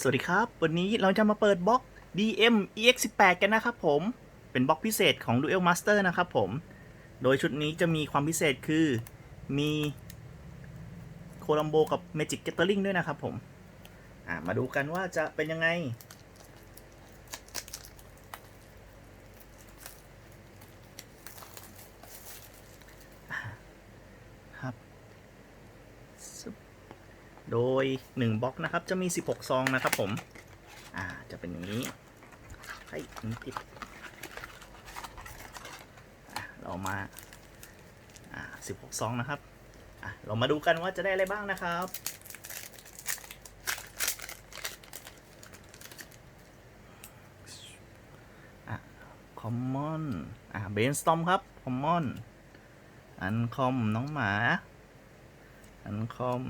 สวัสดีครับ วันนี้เราจะมาเปิดบล็อก DM EX18 กันนะครับผม เป็นบล็อกพิเศษของ Duel Master นะครับผม โดยชุดนี้จะมีความพิเศษคือมีโคลัมโบกับ Magic Gathering ด้วยนะครับผม มาดูกันว่าจะเป็นยังไง โดย 1บล็อกนะครับจะมี 16 ซองนะครับผม อ่าจะเป็นอย่างนี้ให้ติดเรามา อ่า16 ซองนะครับ อะเรามาดูกันว่าจะได้อะไรบ้างนะครับคอมมอน อะเบนสตอมครับ คอมมอน อันคอม น้องหมา อันคอม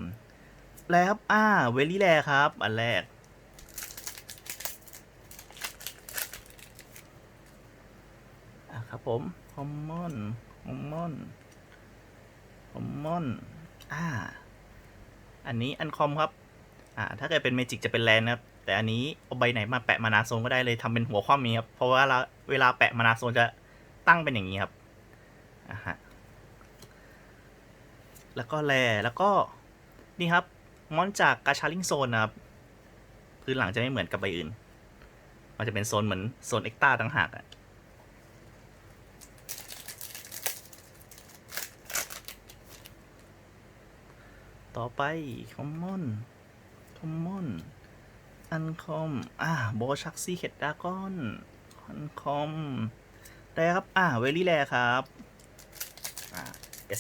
แล้วครับอ่าเวลี่แลครับ อันแรก อะครับผมคอมมอนคอมมอนคอมมอนอ่า อันนี้อันคอมครับ อ่า ถ้าเกิดเป็นเมจิกจะเป็นแลนครับ แต่อันนี้เอาใบไหนมาแปะมานาโซนก็ได้เลยทำเป็นหัวคว่ำนี้ครับ เพราะว่าเราเวลาแปะมานาโซนจะตั้งเป็นอย่างนี้ครับ อ่าฮะ แล้วก็แลแล้วก็นี่ครับ มอนจากกาชาลิงโซนนะครับ พื้นหลังจะไม่เหมือนกับใบอื่น มันจะเป็นโซนเหมือนโซนเอ็กตาต่างหากอะต่อไปคอมมอนคอมมอนอันคอม อ่าโบชักซี่เฮดดากอนอันคอม ได้ครับ อ่าเวลี่แลครับ อ่า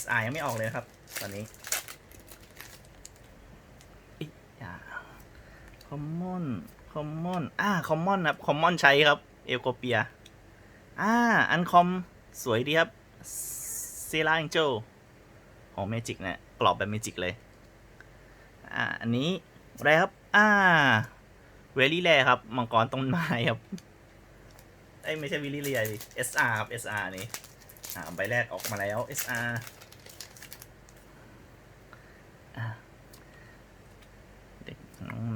SR ยังไม่ออกเลยครับ ตอนนี้ อย่าคอมมอนคอมมอนอ่าคอมมอนครับคอมมอนใช้ครับเอลโกเปียอ่าอันคอมสวยดีครับเซราแองเจลของเมจิกเนี่ยกรอบแบบเมจิกเลยอ่าอันนี้อะไรครับอ่าเวลี่แรครับมังกรต้นไม้ครับเอ้ไม่ใช่วิลลี่เรียดิ SR ครับ SR นี่อ่าใบแรกออกมาแล้ว SR อ่า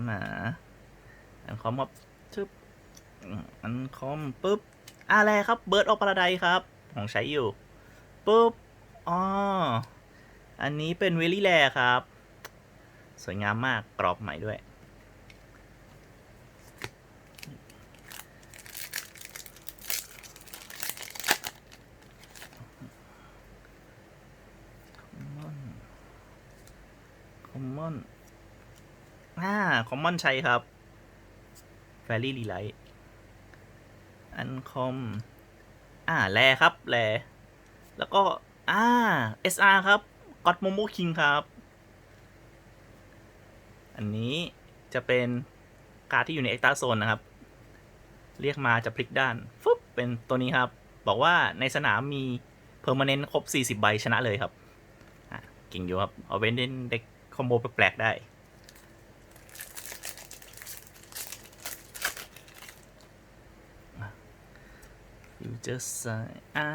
หนา อันคอมครับชึบอันคอมปุ๊บอะไรครับเบิร์ดออกปาราไดครับ ของใช้อยู่ปุ๊บอ๋ออันนี้เป็นเวลลี่แลครับ สวยงามมากกรอบใหม่ด้วย คอมมอน อ่า คอมมอนใช้ครับแฟรี่รีไลท์อันคอม อ่า แลครับแลแล้วก็ อ่า SR ครับก็อดโมโมคิงครับ อันนี้จะเป็นการ์ดที่อยู่ในเอ็กตาโซนนะครับ เรียกมาจะพลิกด้านฟึบเป็นตัวนี้ครับ บอกว่าในสนามมีเพอร์ม n เ n นครบ 40 ใบชนะเลยครับ เก่งอยู่ครับ เอาเว้นเด็กคอมโบแปลกๆได้ ฟิวเจอร์ไซอ่า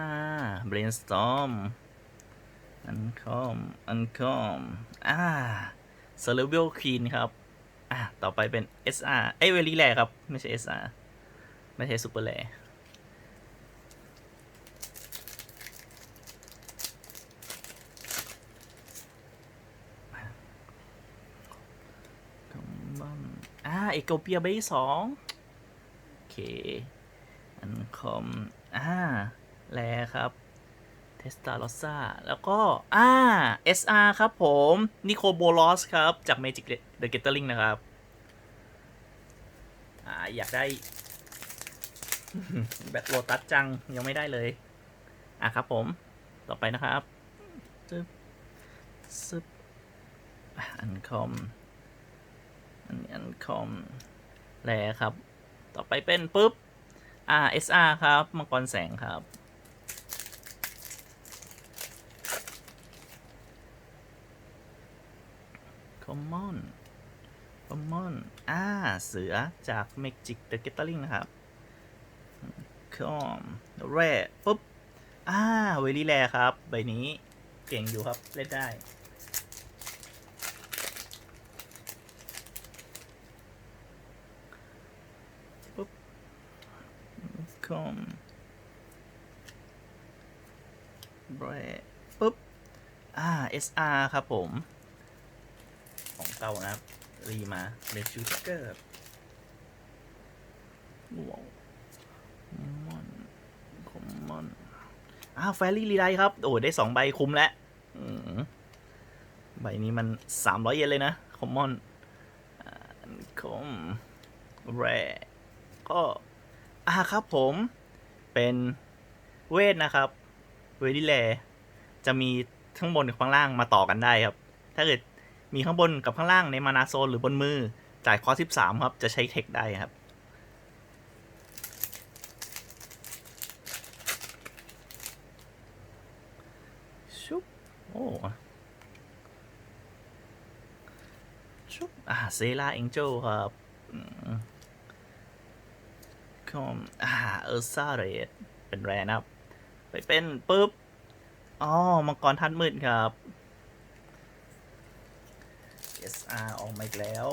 brainstorm อันคอมอันคอมอ่า c e r v i a l Queen ครับ อ่าต่อไปเป็น SR เอ้ยเวลี่แลครับ ไม่ใช่ SR ไม่ใช่ซูเปอร์แลอ่าเอโกเปียใบที่สองโอเค อันคอมอ่าแลครับเทสตา r อซ่าแล้วก็อ่า SR ครับผม นิโคโบลอสครับ จาก Magic the Gathering นะครับอ่าอยากได้ แบตโลตัสจัง ยังไม่ได้เลย อะครับผมต่อไปนะครับซึบซึบอันคอม อันนี้อันคอม แลครับ ต่อไปเป็นปุ๊บ อ่า SR ครับ มังกรแสงครับ คอมมอน คอมมอน อ่า เสือจาก Magic the Gathering นะครับ คอมแร่ปุ๊บ อ่า เวลี่แรครับ ใบนี้ เก่งอยู่ครับ เล่นได้ คอมแบรปุ๊บ อ่า SR ครับผม ของเก่านะครับ รีมาเลชูสเกอร์ว้าวมอนคอมมอนอ้าวแฟรี่รีไดครับ โอ้ได้สองใบคุ้มแล้วใบนี้มันสามร้อยเยนเลยนะ คอมมอนคอมแรก็ อ่าครับผมเป็นเวทนะครับ เวดิแลจะมีข้างบนกับข้างล่างมาต่อกันได้ครับ ถ้าเกิดมีข้างบนกับข้างล่างในมานาโซนหรือบนมือจ่ายคอสิบสามครับ จะใช้เทคได้ครับ ชุบ โอ้ชุบ อ่าเซราเอ็งเจลครับ คอมอ่าเออร์ซาเรดเป็นแรนะครับ ไปเป็นปุ๊บอ๋อมังกรทัดมืดครับ SR ออกมาอีกแล้ว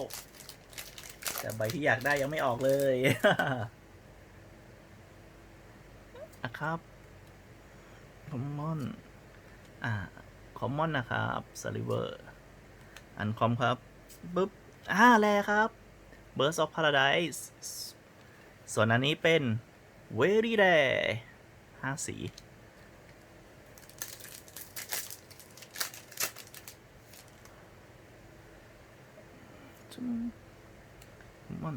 แต่ใบที่อยากได้ยังไม่ออกเลยอะครับคอมมอน อ่า คอมมอนนะครับสลิเวอร์ อันคอมครับ ปึ๊บ อ่า แลครับ Burst of Paradise ส่ ส่วนอันนี้เป็น Very Rare ห้าสีจุ๊บมัน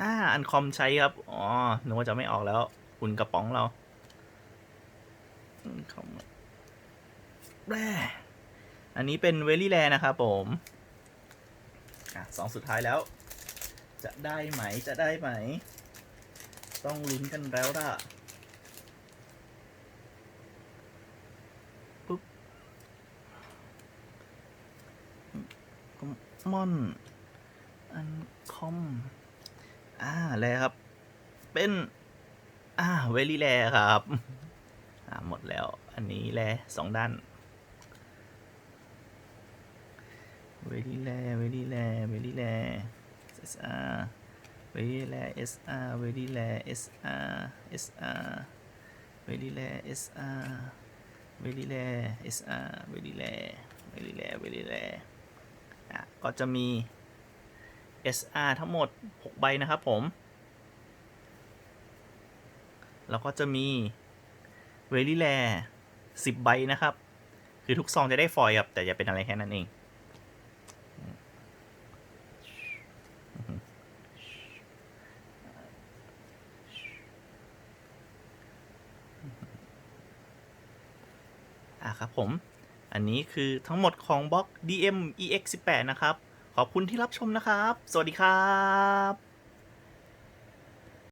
อ่า อันคอมใช้ครับ อ๋อนึกว่าจะไม่ออกแล้วคุณกระป๋องเราอันคอมแร่อันนี้เป็นเวลี่แรนะครับผมอะสองสุดท้ายแล้ว จะได้ไหม จะได้ไหม ต้องลุ้นกันแล้วล่ะปุ๊บคอมมอน อันคอม อ่า แลครับ เป็น อ่า เวลี่แลครับ อ่า หมดแล้ว อันนี้แลสองด้านเวลี่แลเวลี่แลเวลี่แล SR เวลี่แล SR เวลี่แล SR SR เวลี่แล SR เวลี่แล SR เวลี่แลเวลี่แลเวลี่แลอะก็จะมี SR ทั้งหมด 6 ใบนะครับผม แล้วก็จะมีเวลี่แล10 ใบนะครับ คือทุกซองจะได้ฟอยล์ครับแต่อย่าเป็นอะไรแค่นั้นเอง อะครับผม อันนี้คือทั้งหมดของบล็อก DM EX18 นะครับ ขอบคุณที่รับชมนะครับ สวัสดีครับ